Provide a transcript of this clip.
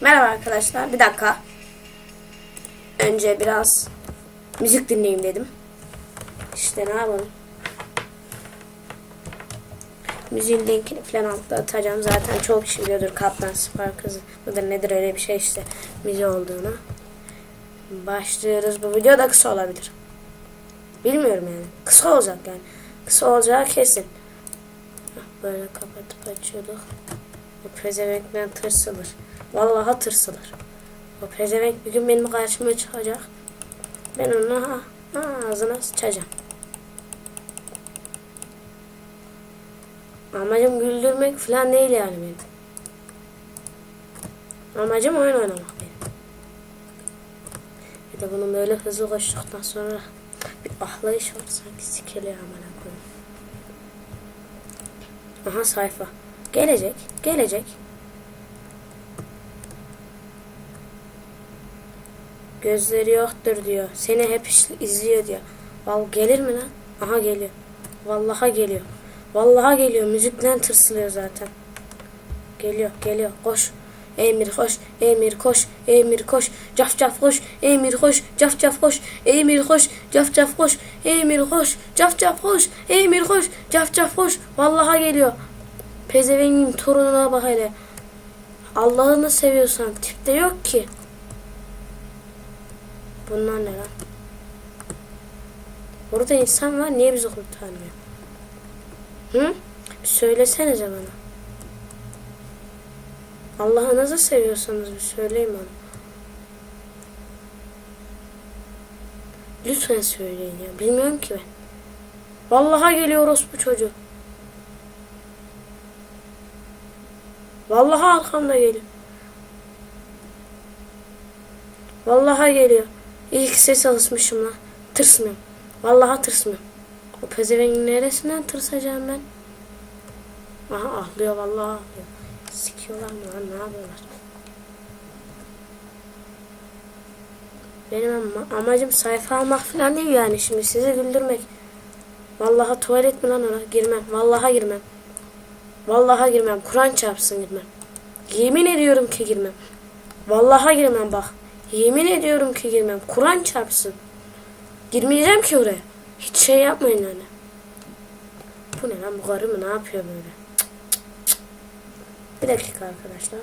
Merhaba arkadaşlar. Bir dakika. Önce biraz müzik dinleyeyim dedim. İşte ne yapalım. Müziğin linkini falan altta atacağım. Zaten çok kişi biliyordur Kaptan Sparkles mıdır nedir öyle bir şey işte müziği olduğunu. Başlıyoruz. Bu video da kısa olabilir. Bilmiyorum yani. Kısa olacak yani. Kısa olacağı kesin. Böyle kapatıp açıyorduk. O pezevenkten tırsılır. Vallahi tırsılır. O pezevenk bir gün benim karşıma çıkacak. Ben onu ha, ağzına sıçacağım. Amacım güldürmek falan değil yani benim. Amacım oyun oynamak benim. Bir de bunun böyle hızlı koştuktan sonra bir ahlayış var sanki sikeliyor amına koyayım. Aha sayfa. Gelecek, gelecek. Gözleri yoktur diyor. Seni hep izliyor diyor. Val gelir mi lan? Aha geliyor. Vallaha geliyor. Vallaha geliyor. Müzikten tırsılıyor zaten. Geliyor, geliyor. Koş. Emir koş, Emir koş, Emir koş, caf caf koş, Emir koş, caf caf koş, Emir koş, caf caf koş, Emir koş, caf caf koş, Emir koş, caf caf koş. Vallaha geliyor. Pezevengin torununa bak hele. Allah'ını seviyorsan tipte yok ki. Bunlar ne lan? Burada insan var niye bizi kurtarmıyor? Hı? Bir söylesenize bana. Allah'ınızı seviyorsanız bir söyleyin bana. Lütfen söyleyin ya. Bilmiyorum ki ben. Vallaha geliyor bu çocuğu. Vallahi arkamda geliyor. Vallahi geliyor. İlk ses alışmışım lan. Tırsmıyorum. Vallahi tırsmıyorum. O pezevengin neresinden tırsacağım ben? Aha ahlıyor vallahi ahlıyor. Sikiyorlar mı lan ne yapıyorlar? Benim ama- amacım sayfa almak falan değil yani şimdi sizi güldürmek. Vallahi tuvalet mi lan ona? Girmem. Vallahi girmem. Vallahi girmem. Kur'an çarpsın girmem. Yemin ediyorum ki girmem. Vallahi girmem bak. Yemin ediyorum ki girmem. Kur'an çarpsın. Girmeyeceğim ki oraya. Hiç şey yapmayın yani. Bu ne lan bu karı mı ne yapıyor böyle? Cık, cık, cık. Bir dakika arkadaşlar.